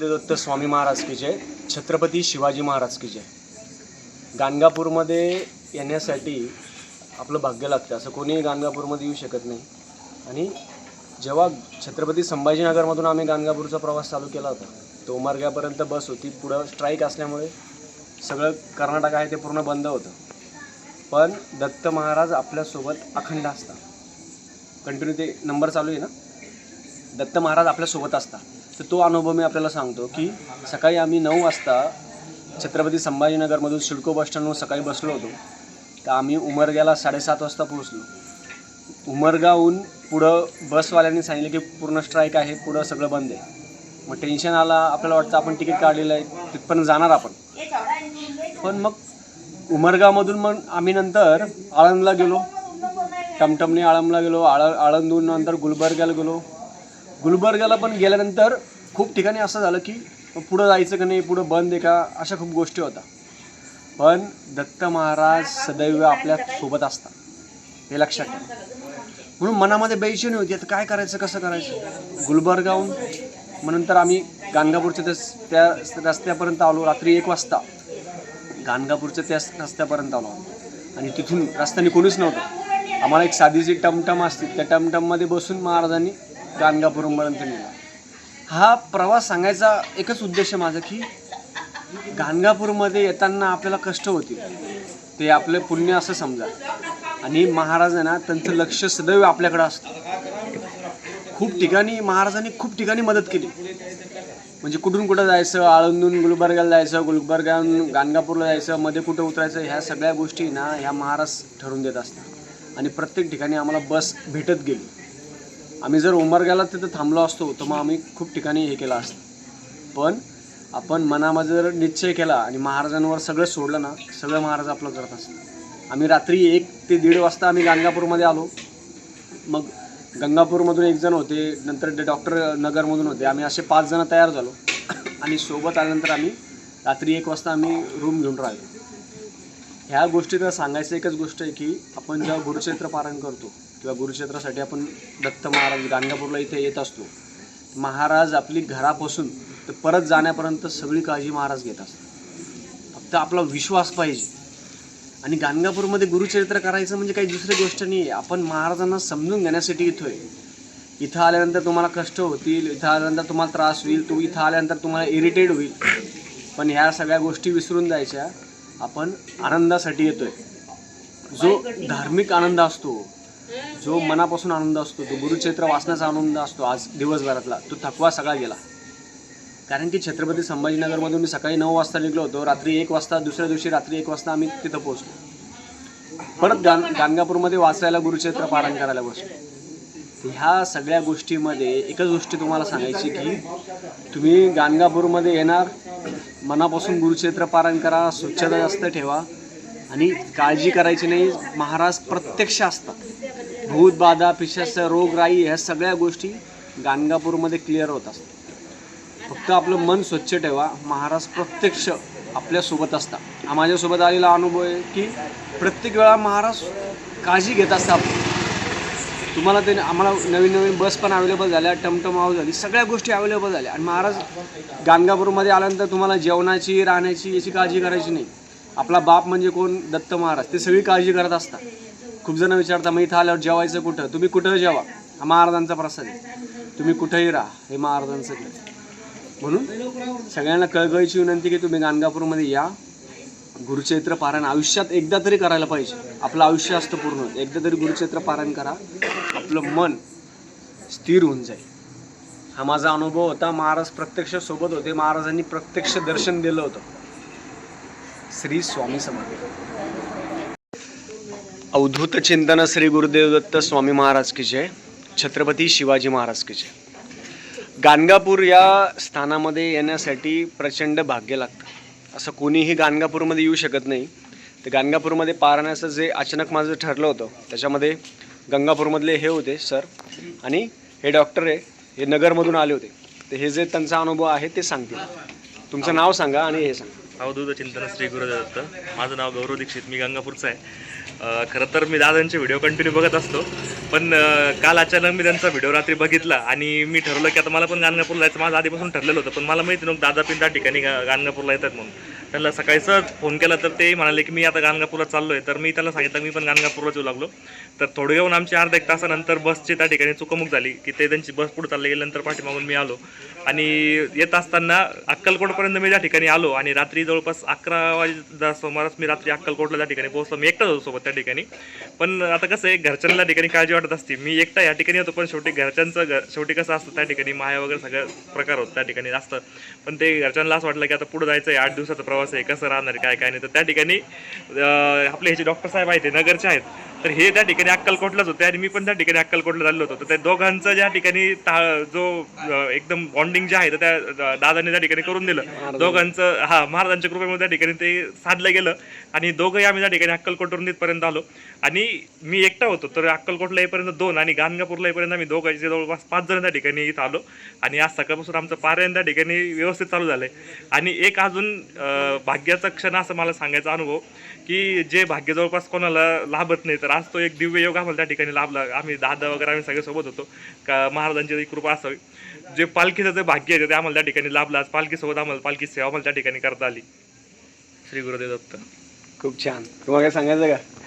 दत्त स्वामी महाराज की जय छत्रपती शिवाजी महाराज की जय. गाणगापूरमध्ये येण्यासाठी आपलं भाग्य लागतं. असं कोणीही गाणगापूरमध्ये येऊ शकत नाही. आणि जेव्हा छत्रपती संभाजीनगरमधून आम्ही गाणगापूरचा प्रवास चालू केला होता तो मार्गापर्यंत बस होती. पुढं स्ट्राईक असल्यामुळे सगळं कर्नाटक आहे ते पूर्ण बंद होतं. पण दत्त महाराज आपल्यासोबत अखंड असतात. कंटिन्यू ते नंबर चालू आहे ना? दत्त महाराज आपल्यासोबत असतात. तर तो अनुभव मी आपल्याला सांगतो की सकाळी आम्ही नऊ वाजता छत्रपती संभाजीनगरमधून सिडको बस स्टँडवर सकाळी बसलो होतो. तर आम्ही उमरग्याला साडेसात वाजता पोहोचलो. उमरगाहून पुढं बसवाल्यांनी सांगितलं की पूर्ण स्ट्राईक आहे पुढं सगळं बंद आहे. मग टेन्शन आला आपल्याला वाटतं आपण तिकीट काढलेलं आहे तिथपर्यंत जाणार आपण. पण मग उमरगावमधून मग आम्ही नंतर आळंदला गेलो. टमटमने आळंदला गेलो आळ आळंदून नंतर गुलबर्ग्याला गेलो. गुलबर्गाला पण गेल्यानंतर खूप ठिकाणी असं झालं की पुढं जायचं का नाही पुढं बंद आहे का अशा खूप गोष्टी होत्या पण दत्त महाराज सदैव आपल्यासोबत असतात. हे लक्षात ठेवा. म्हणून मनामध्ये बेचैनी होती. आता काय करायचं कसं करायचं? गुलबर्गाहून मग नंतर आम्ही गाणगापूरच्या त्या त्या रस्त्यापर्यंत आलो. रात्री एक वाजता गाणगापूरच्या त्या रस्त्यापर्यंत आलो आणि तिथून रस्त्याने कोणीच नव्हतं. आम्हाला एक साधीची टमटम असते. त्या टमटममध्ये बसून महाराजांनी गाणगापूरपर्यंत नेला. हा प्रवास सांगायचा एकच उद्देश आहे माझा की गाणगापूरमध्ये येताना आपल्याला कष्ट होतील. ते आपलं पुण्य असं समजा. आणि महाराजांना त्यांचं लक्ष सदैव आपल्याकडं असतं. खूप ठिकाणी महाराजांनी खूप ठिकाणी मदत केली. म्हणजे कुठून कुठं जायचं आळंदून गुलबर्ग्याला जायचं गुलबर्ग्याहून गाणगापूरला जायचं मध्ये कुठं उतरायचं ह्या सगळ्या गोष्टी ना ह्या महाराज ठरवून देत असतात. आणि प्रत्येक ठिकाणी आम्हाला बस भेटत गेली. आम्ही जर उमरग्याला तिथं थांबलो असतो तर मग आम्ही खूप ठिकाणी हे केलं असतं. पण आपण मनामध्ये जर निश्चय केला आणि महाराजांवर सगळं सोडलं ना सगळं महाराज आपलं करत असतात. आम्ही रात्री एक ते दीड वाजता आम्ही गाणगापूरमध्ये आलो. मग गंगापूरमधून एक जण होते नंतर ते डॉक्टर नगरमधून होते. आम्ही असे पाच जण तयार झालो. आणि सोबत आल्यानंतर आम्ही रात्री एक वाजता आम्ही रूम घेऊन राहिलो. ह्या गोष्टीत सांगायचं एकच गोष्ट आहे की आपण जेव्हा गुरुक्षेत्र पारण करतो किंवा गुरुक्षेत्रासाठी आपण दत्त महाराज गाणगापूरला इथे येत असतो महाराज आपली घरापासून तर परत जाण्यापर्यंत सगळी काळजी महाराज घेत असतात. फक्त आपला विश्वास पाहिजे. आणि गाणगापूरमध्ये गुरुचरित्र करायचं म्हणजे काही दुसरी गोष्ट नाही आहे. आपण महाराजांना समजून घेण्यासाठी येतोय. इथं आल्यानंतर तुम्हाला कष्ट होतील इथं आल्यानंतर तुम्हाला त्रास होईल तू इथं आल्यानंतर तुम्हाला इरिटेट होईल. पण ह्या सगळ्या गोष्टी विसरून जायच्या. आपण आनंदासाठी येतोय. जो धार्मिक आनंद असतो जो मनापासून आनंद असतो तो गुरुक्षेत्र वाचण्याचा आनंद असतो आज दिवसभरातला तो थकवा सगळा गेला. कारण की छत्रपती संभाजीनगरमधून मी सकाळी नऊ वाजता निघलो होतो रात्री एक वाजता दुसऱ्या दिवशी रात्री एक वाजता आम्ही तिथं पोहोचलो. परत गाण गाणगापूरमध्ये वाचायला गुरुक्षेत्र पारायण करायला बसलो. ह्या सगळ्या गोष्टीमध्ये एकच गोष्टी तुम्हाला सांगायची की तुम्ही गाणगापूरमध्ये येणार मनापासून गुरुक्षेत्र पारण करा स्वच्छता जास्त ठेवा आणि काळजी करायची नाही. महाराज प्रत्यक्ष असतात. भूत बाधा पिशाच रोगराई ह्या सगळ्या गोष्टी गाणगापूरमध्ये क्लिअर होत असतात. फक्त आपलं मन स्वच्छ ठेवा. महाराज प्रत्यक्ष आपल्यासोबत असतात. हा माझ्यासोबत आलेला अनुभव आहे की प्रत्येक वेळा महाराज काळजी घेत असतात. तुम्हाला ते आम्हाला नवीन नवीन बस पण अवेलेबल झाल्या टमटम आव झाली सगळ्या गोष्टी अवेलेबल झाल्या. आणि महाराज गाणगापूरमध्ये आल्यानंतर तुम्हाला जेवणाची राहण्याची याची काळजी करायची नाही. आपला बाप म्हणजे कोण? दत्त महाराज. ते सगळी काळजी करत असतात. खूप जण विचारता मग इथं आल्यावर जेवायचं कुठं? तुम्ही कुठं जेवा? हा महाराजांचा प्रसाद आहे. तुम्ही कुठंही राहा. हे महाराजांचं म्हणून सगळ्यांना कळकळीची विनंती की तुम्ही गाणगापूरमध्ये या. गुरुचैत्र पारायण आयुष्यात एकदा तरी करायला पाहिजे. आपलं आयुष्य असतं पूर्ण. एकदा तरी गुरुचैत्र पारायण करा. आपलं मन स्थिर होऊन जाईल. हा माझा अनुभव होता. महाराज प्रत्यक्ष सोबत होते. महाराजांनी प्रत्यक्ष दर्शन दिलं होतं. श्री स्वामी समर्थ. अवधूत चिंतन श्री गुरुदेव दत्त स्वामी महाराज की जय. छत्रपती शिवाजी महाराज की जय. गाणगापूर या स्थानामध्ये येण्यासाठी प्रचंड भाग्य लागतं. असं कोणीही गाणगापूरमध्ये येऊ शकत नाही. तर गाणगापूरमध्ये पारण्याचं जे अचानक माझं ठरलं होतं त्याच्यामध्ये गंगापूरमधले हे होते सर. आणि हे डॉक्टर आहे हे नगरमधून आले होते. तर हे जे त्यांचा अनुभव आहे ते सांगतील. तुमचं नाव सांगा आणि हे सांगा. अवधूत चिंतन श्री गुरुदत्त. माझं नाव गौरव दीक्षित. मी गंगापूरचा आहे. खरं तर मी दादांचे व्हिडिओ कंटिन्यू बघत असतो. पण काल अचानक मी त्यांचा व्हिडिओ रात्री बघितला आणि मी ठरवलं की आता मला पण गाणगापूरला जायचं. माझं आधीपासून ठरलेलं होतं पण मला माहिती नव्हतं दादा पिन त्या ठिकाणी गा- गाणगापूरला येतात म्हणून. त्यांना सकाळी सहज फोन केला तर ते म्हणाले की मी आता गाणगापूरला चाललो आहे तर मी त्याला सांगितलं मी पण गाणगापूरला येऊ लागलो. तर थोडं येऊन आमची अर्धा एक तासानंतर बसची त्या ठिकाणी चुकमुक झाली की ते त्यांची बस पुढे चालली गेल्यानंतर पाठीमागून मी आलो. आणि येत असताना अक्कलकोटपर्यंत मी त्या ठिकाणी आलो आणि रात्री जवळपास अकरा वाजे सुमारास मी रात्री अक्कलकोटला त्या ठिकाणी पोहोचलो. मी एकटाच होतो सोबत त्या ठिकाणी. पण आता कसं आहे घरच्यांना ठिकाणी काळजी वाटत असते. मी एकटा या ठिकाणी होतो पण शेवटी घरच्यांचं घर शेवटी कसं असतं त्या ठिकाणी माया वगैरे सगळं प्रकार होत त्या ठिकाणी असतं. पण ते घरच्यांना असं वाटलं की आता पुढे जायचं आहे आठ दिवसाचा प्रवास आहे कसं राहणार काय काय नाही. तर त्या ठिकाणी आपले ह्याचे डॉक्टर साहेब आहेत ते नगरचे आहेत. तर हे त्या ठिकाणी अक्कलकोटलाच होते आणि मी पण त्या ठिकाणी अक्कलकोटला झालेलो होतो तर त्या दोघांचं ज्या ठिकाणी ता- जो एकदम बॉन्डिंग जे आहे तर त्या दादाने त्या ठिकाणी करून दिलं. दोघांचं हा महाराजांच्या कृपेमध्ये त्या ठिकाणी ते साधलं गेलं आणि दोघंही आम्ही त्या ठिकाणी अक्कलकोटवरून इथपर्यंत आलो. आणि मी एकटा होतो तर अक्कलकोटला येईपर्यंत दोन आणि गाणगापूरला येईपर्यंत आम्ही दोघांचे जवळपास पाच जण त्या ठिकाणी इथं आलो. आणि आज सकाळपासून आमचं पारायण त्या ठिकाणी व्यवस्थित चालू झालंय. आणि एक अजून भाग्याचा क्षण असं मला सांगायचा अनुभव की जे भाग्य जवळपास कोणाला लाभत नाही तर आज तो एक दिव्य योग आम्हाला त्या ठिकाणी लाभला. आम्ही दादा वगैरे आम्ही सगळे सोबत होतो. का महाराजांची कृपा असावी. जे पालखीचं जे भाग्य आहे ते आम्हाला त्या ठिकाणी लाभलं. आज पालखीसोबत आम्हाला पालखी सेवा आम्हाला त्या ठिकाणी करता आली. श्री गुरुदेव दत्त. खूप छान. तुम्हाला काय सांगायचं का?